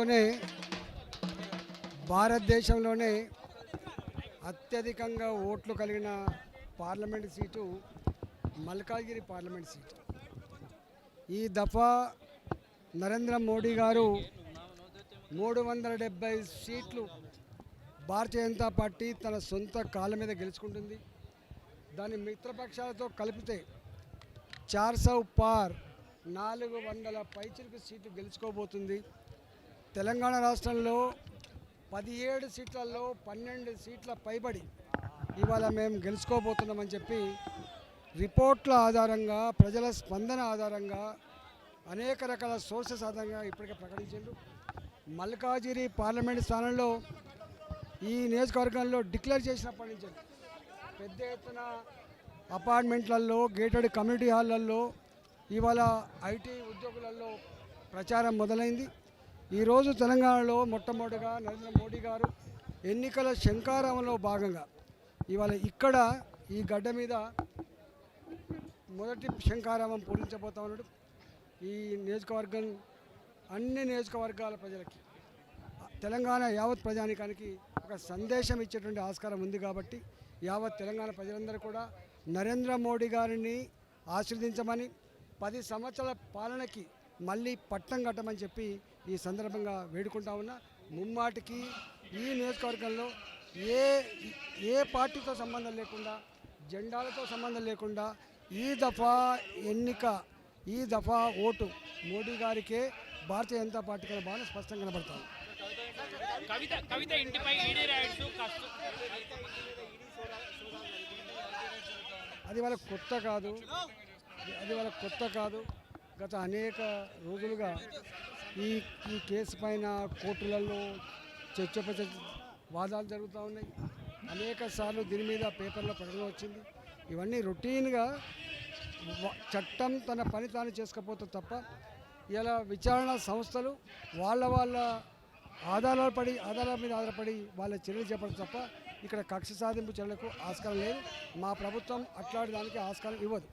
చరిత్రలోనే భారతదేశంలోనే అత్యధికంగా ఓట్లు కలిగిన parliament seat Malkajgiri parliament seat. ఈ దఫా నరేంద్ర మోడీ గారు మూడు వందల డెబ్బై సీట్లు భారతీయ జనతా పార్టీ తన సొంత కాళ్ళ మీద గెలుచుకుంటుంది. దాని మిత్రపక్షాలతో కలిపితే చార్సౌ పార్ నాలుగు వందల పైచిలకు సీట్లు గెలుచుకోబోతుంది. తెలంగాణ రాష్ట్రంలో పదిహేడు సీట్లలో పన్నెండు సీట్ల పైబడి ఇవాళ మేము గెలుచుకోబోతున్నామని చెప్పి రిపోర్ట్ల ఆధారంగా ప్రజల స్పందన ఆధారంగా అనేక రకాల సోర్సెస్ ఆధారంగా ఇప్పటికే ప్రకటించారు మల్కాజిరి పార్లమెంట్ స్థానంలో ఈ నియోజకవర్గంలో డిక్లేర్ చేసినప్పటి నుంచి పెద్ద ఎత్తున అపార్ట్మెంట్లలో గేటెడ్ కమ్యూనిటీ హాళ్ళల్లో ఇవాళ ఐటీ ఉద్యోగులలో ప్రచారం మొదలైంది. ఈరోజు తెలంగాణలో మొట్టమొదటిగా నరేంద్ర మోడీ గారు ఎన్నికల శంకారావంలో భాగంగా ఇవాళ ఇక్కడ ఈ గడ్డ మీద మొదటి శంకారామం పూరించబోతా ఉన్నాడు. ఈ నియోజకవర్గం అన్ని నియోజకవర్గాల ప్రజలకి తెలంగాణ యావత్ ప్రజానికానికి ఒక సందేశం ఇచ్చేటువంటి ఆస్కారం ఉంది కాబట్టి యావత్ తెలంగాణ ప్రజలందరూ కూడా నరేంద్ర మోడీ గారిని ఆశీర్వదించమని పది సంవత్సరాల పాలనకి మళ్ళీ పట్టం కట్టమని చెప్పి ఈ సందర్భంగా వేడుకుంటా ఉన్నా. ముమ్మాటికి ఈ నియోజకవర్గంలో ఏ ఏ పార్టీతో సంబంధం లేకుండా జెండాలతో సంబంధం లేకుండా ఈ దఫా ఎన్నిక ఈ దఫా ఓటు మోడీ గారికే భారతీయ జనతా పార్టీకి బాగా స్పష్టంగా కనబడుతుంది కవిత కవిత ఇంటిపై ఈడీ రైడ్స్ కస్తూ. అది వాళ్ళ కొత్త కాదు. అది వాళ్ళ కొత్త కాదు. గత అనేక రోజులుగా ఈ ఈ కేసు పైన కోర్టులలో చర్చ వాదాలు జరుగుతూ ఉన్నాయి. అనేక సార్లు దీని మీద పేపర్లో ప్రకటన వచ్చింది. ఇవన్నీ రొటీన్గా చట్టం తన పని తాను చేసుకపోతే తప్ప ఇలా విచారణ సంస్థలు వాళ్ళ వాళ్ళ ఆధారాలు పడి ఆధారాల మీద ఆధారపడి వాళ్ళ చర్యలు చేపడతారు తప్ప ఇక్కడ కక్ష సాధింపు చర్యలకు ఆస్కారం లేదు. మా ప్రభుత్వం అట్లాంటి దానికి ఆస్కారం ఇవ్వదు.